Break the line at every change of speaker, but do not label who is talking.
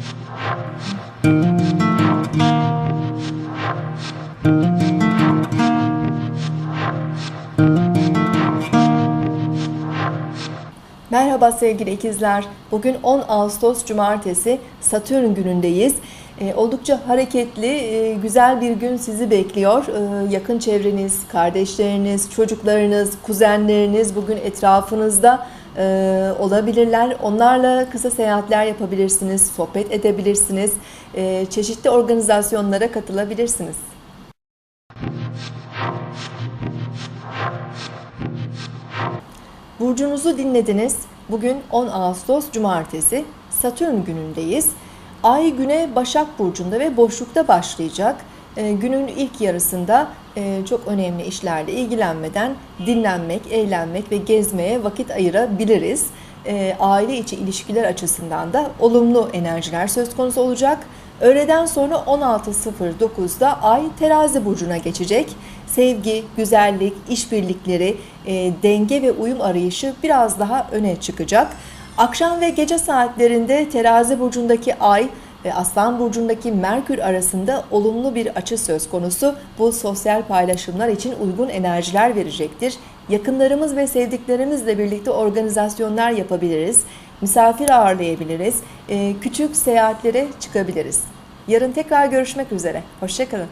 Thank you. Merhaba sevgili ikizler. Bugün 10 Ağustos Cumartesi Satürn günündeyiz. Ee, oldukça hareketli, e, güzel bir gün sizi bekliyor. Ee, yakın çevreniz, kardeşleriniz, çocuklarınız, kuzenleriniz bugün etrafınızda e, olabilirler. Onlarla kısa seyahatler yapabilirsiniz, sohbet edebilirsiniz, e, çeşitli organizasyonlara katılabilirsiniz. Burcunuzu dinlediniz. Bugün 10 Ağustos Cumartesi Satürn günündeyiz. Ay güne Başak Burcu'nda ve boşlukta başlayacak. Ee, günün ilk yarısında e, çok önemli işlerle ilgilenmeden dinlenmek, eğlenmek ve gezmeye vakit ayırabiliriz. Ee, aile içi ilişkiler açısından da olumlu enerjiler söz konusu olacak. Öğleden sonra 16.09'da Ay Terazi burcuna geçecek. Sevgi, güzellik, işbirlikleri, e, denge ve uyum arayışı biraz daha öne çıkacak. Akşam ve gece saatlerinde Terazi burcundaki Ay ve Aslan burcundaki Merkür arasında olumlu bir açı söz konusu. Bu sosyal paylaşımlar için uygun enerjiler verecektir. Yakınlarımız ve sevdiklerimizle birlikte organizasyonlar yapabiliriz. Misafir ağırlayabiliriz. e, Küçük seyahatlere çıkabiliriz. Yarın tekrar görüşmek üzere. Hoşçakalın.